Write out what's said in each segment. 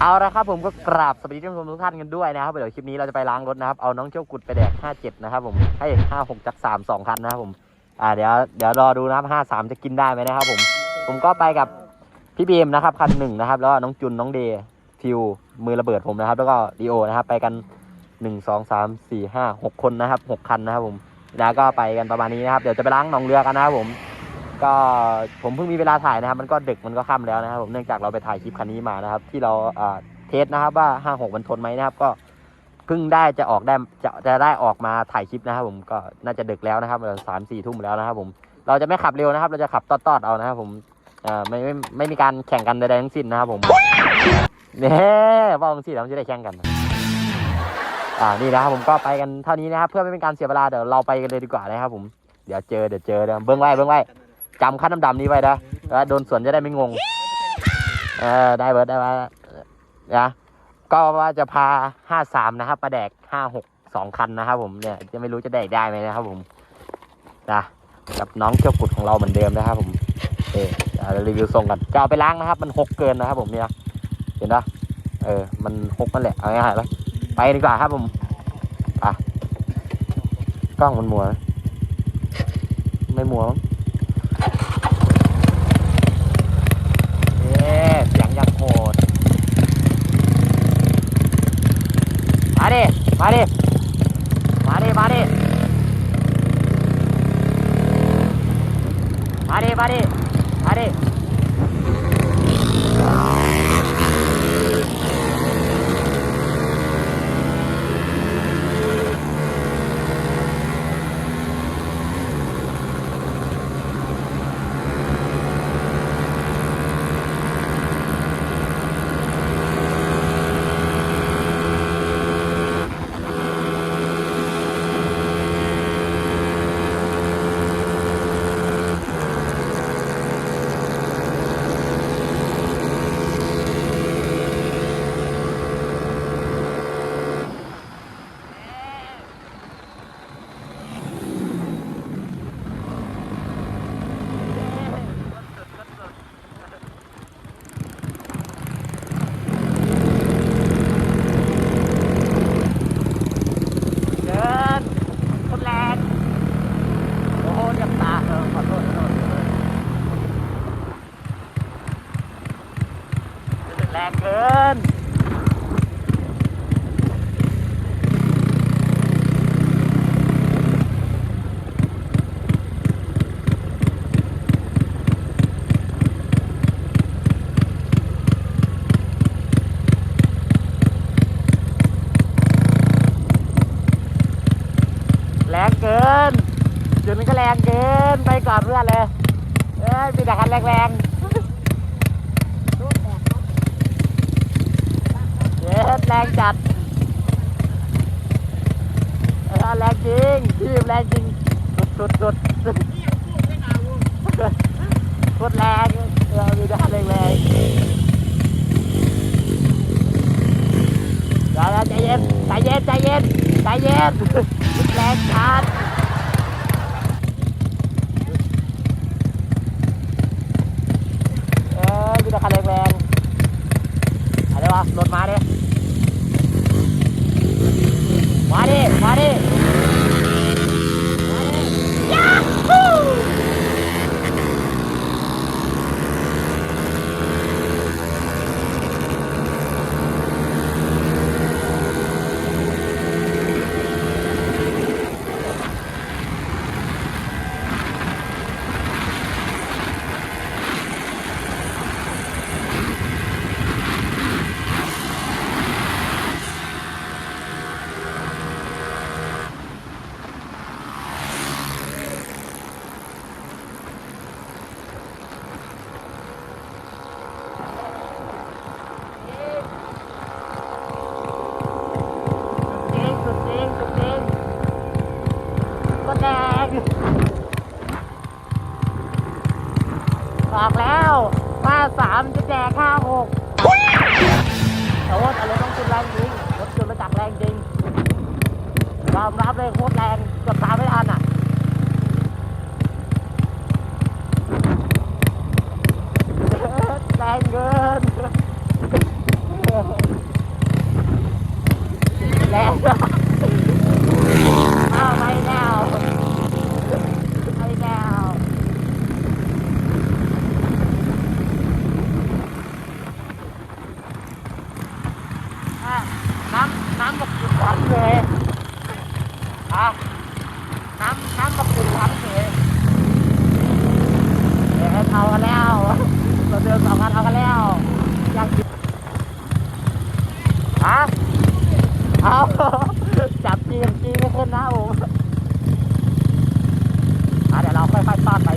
เอาละครับผมก็กราบสวัสดีท่านผู้ชมทุกท่านกันด้วยนะครับเดี๋ยวคลิปนี้เราจะไปล้างรถนะครับ เอาน้องเจ้ากุดไปแดก 57 นะครับผม ให้ 56 จาก 3 2 คันนะครับผม อ่าเดี๋ยวเดี๋ยวรอดูนะครับ 53 จะกินได้ไหมนะครับผม ผมก็ไปกับพี่บีมนะครับคันหนึ่งนะครับ แล้วน้องจุนน้องเดย์ทิวมือระเบิดผมนะครับ แล้วก็ดีโอนะครับ ไปกัน 1 2 3 4 5 6 คนนะครับ 6 คันนะครับผมแล้วก็ไปกันประมาณนี้นะครับ เดี๋ยวจะไปล้างหนองเรือกันนะครับผม ก็ผมเพิ่งมีเวลาถ่ายนะครับ มันก็ดึกมันก็ค่ำแล้วนะครับผมเนื่องจากเราไปถ่ายคลิปคันนี้มานะครับ ที่เราอ่าเทสนะครับว่า56มันทนไหมนะครับ ก็เพิ่งได้จะออกได้จะจะได้ออกมาถ่ายคลิปนะครับ ผมก็น่าจะดึกแล้วนะครับสามสี่ทุ่มแล้วนะครับ ผมเราจะไม่ขับเร็วนะครับ เราจะขับตอดๆเอานะครับ ผมอ่าไม่ไม่ไม่มีการแข่งกันใดๆทั้งสิ้นนะครับผมเนี่ยว่าองค์สี่เราจะได้แข่งกัน อ่านี่นะครับผมก็ไปกันเท่านี้นะครับ เพื่อไม่เป็นการเสียเวลาเดี๋ยวเราไปกันเลยดีกว่านะครับ ผมเดี๋ยวเจอเดี๋ยวเจอเดี๋ยวเบิ้งไว้เบิ้งไว้ จำขั้นดำๆนี้ไว้นะแล้วโดนสวนจะได้ไม่งง เออได้เบิร์ดได้ไหมนะก็ว่าจะพาห้าสามนะครับมาแดกห้าหกสองคันนะครับผมเนี่ยจะไม่รู้จะแดกได้ไหมนะครับผมนะกับน้องเจ้ากุดของเราเหมือนเดิมนะครับผมเออเดี๋ยวรีวิวส่งกันจะเอาไปล้างนะครับ มันหกเกินนะครับผมเนี่ยเห็นปะเออ มันหกนั่นแหละเอาง่ายๆเลยไปดีกว่าครับผมอะกล้องมันมัว ไมไม่มัวมั้งเอ๊ะเสียงยังโหดมา ดิ มาดิ มาดิ มาดิ มาดิ มาดิ มาดิ เดินคนแรงโอ้โหเรียบตาเออขอโทษขอโทษขอโทษแรงเกิน แรงเกิน จุดนี้ก็แรงเกิน ไปก่อนเพื่อนเลย เอ้ยมีแต่คันแรงๆเย็ด แรงจัดเออแรงจริงทีมแรงจริงสุดสุดสุดสุดโคตรแรงเราดูด้านแรงแรงใจเย็นใจเย็นใจเย็นใจเย็นแรงจัดเอ้ยมีแต่คันแรงๆอะไรวะรถมาดิ ม บอกแล้วว่าสามจะแจกห้าหกโอ้แต่เลยต้องจุดแรงจริงรถจุดมาจากแรงจริงยอมรับเลยโคตรแรงจะบตามไม่ น้ำน้ำกระปุกน้งเฉยเดี๋ยวเอากันแล้วเราเดินสองคันเอากันแล้วอยากฮะเอาจับจีนจีนไม่ขึ้นนะโอ้เดี๋ยวเราค่อยๆต้อนไป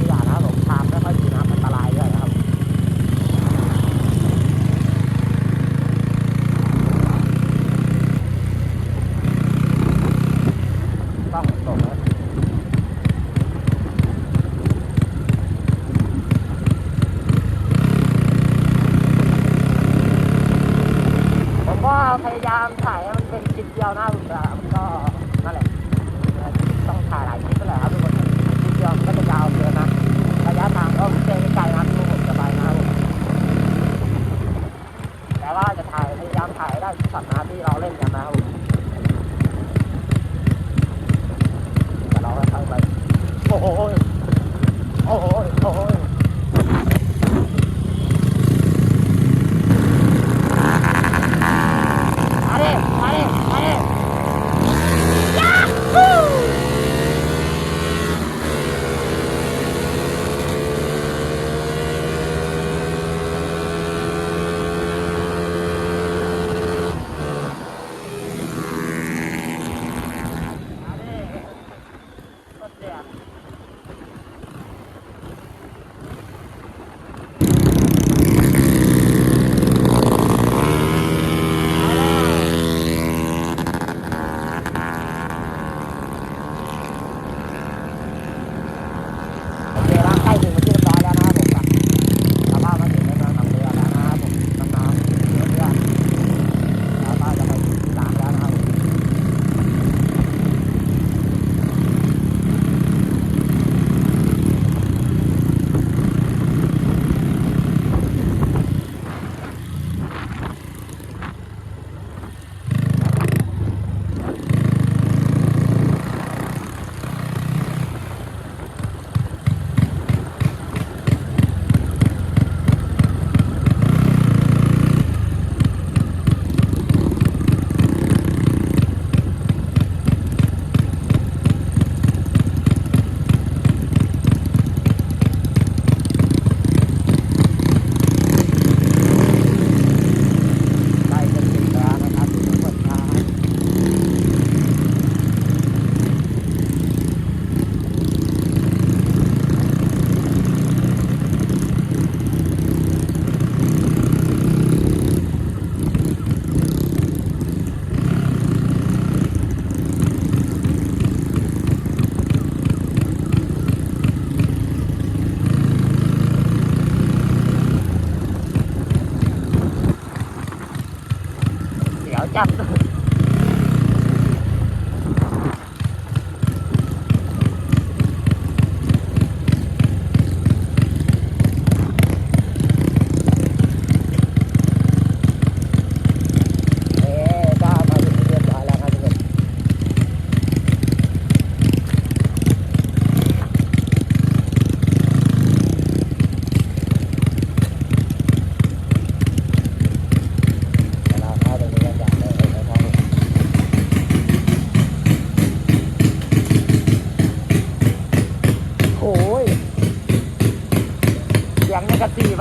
ลิปเดียวหน้าผมแต่มันก็นั่นแหละต้องถ่ายหลายคลิปก็แหละครับทุกคนคลิปเดียวมันก็จะยาวเกินนะระยะทางก็ไม่ใช่ไกลนะทุกคนสบายนะครับแต่ว่าจะถ่ายพยายามถ่ายได้ทุกช็อตนะที่เราเล่นกันนะครับแต่เราค่อยไปโอ้โหโอ้โหโอ้โห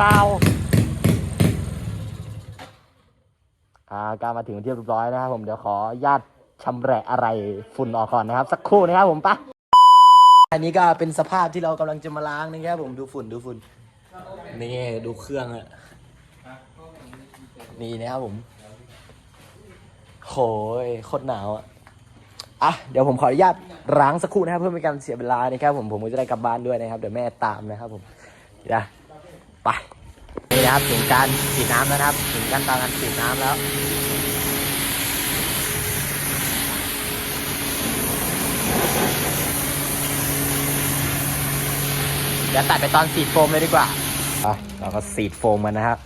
บาอ่าการมาถึงที่เรียบร้อยนะครับผมเดี๋ยวขออนุญาตชำแระอะไรฝุ่นออกก่อนนะครับ สักครู่นะครับผมปะอันนี้ก็เป็นสภาพที่เรากำลังจะมาล้างนะครับผมดูฝุ่นดูฝุ่นนี่ดูเครื่องอะนี่นะครับผมโหยโคตรหนาวอะอะเดี๋ยวผมขออนุญาตล้างสักครู่นะครับเพื่อไม่ให้การเสียเวลานะครับผมผมก็จะได้กลับบ้านด้วยนะครับเดี๋ยวแม่ตามนะครับผมเดี๋ยว ไปนี่นะครับถึงการฉีดน้ำแล้วนะครับถึงขั้นตอนการฉีดน้ำแล้วเดี๋ยวตัดไปตอนสีดโฟมเลยดีกว่าอะเราก็สีดโฟมมันนะครับ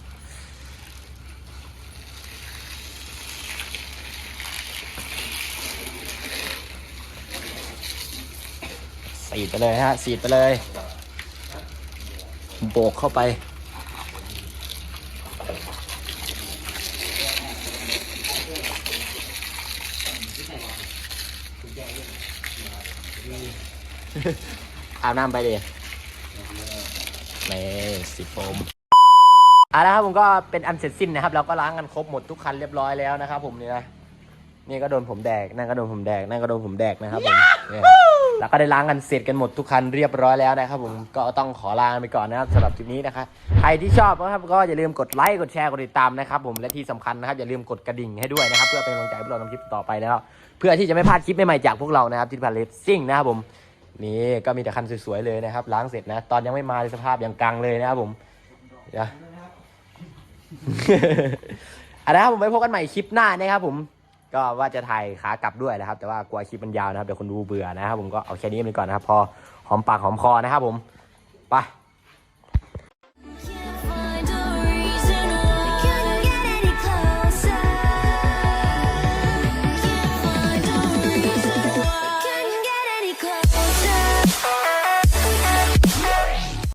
สีดไปเลยฮะสีดไปเลย โบกเข้าไป อาบน้ำไปดินี่สีโฟมอะนะครับผมก็เป็นอันเสร็จสิ้นนะครับ เราก็ล้างกันครบหมดทุกคันเรียบร้อยแล้วนะครับผมนี่นะนี่ก็โดนผมแดกนั่นก็โดนผมแดกนั่นก็โดนผมแดกนะครับผมเนี่ย แล้วก็ได้ล้างกันเสร็จกันหมดทุกคันเรียบร้อยแล้วนะครับผมก็ต้องขอลาไปก่อนนะครับสำหรับคลิปนี้นะครับใครที่ชอบนะครับก็อย่าลืมกดไลค์กดแชร์กดติดตามนะครับผมและที่สำคัญนะครับอย่าลืมกดกระดิ่งให้ด้วยนะครับเพื่อเป็นกำลังใจให้พวกเราทำคลิปต่อไปแล้ว เพื่อที่จะไม่พลาดคลิปใหม่ๆจากพวกเรานะครับที่พันเลสซิ่งนะครับผมนี่ก็มีแต่คันสวยๆเลยนะครับ ล้างเสร็จนะ ตอนยังไม่มาสภาพอย่างกังเลยนะครับผมเดี๋ยวอันนะครับผมไว้พบกันใหม่คลิปหน้านะครับผม ก็ว่าจะถ่ายขากลับด้วยนะครับ แต่ว่ากลัวคลิปมันยาวนะครับเดี๋ยวคนดูเบื่อนะครับ ผมก็เอาแค่นี้ไปก่อนนะครับ พอหอมปากหอมคอนะครับ ผมไป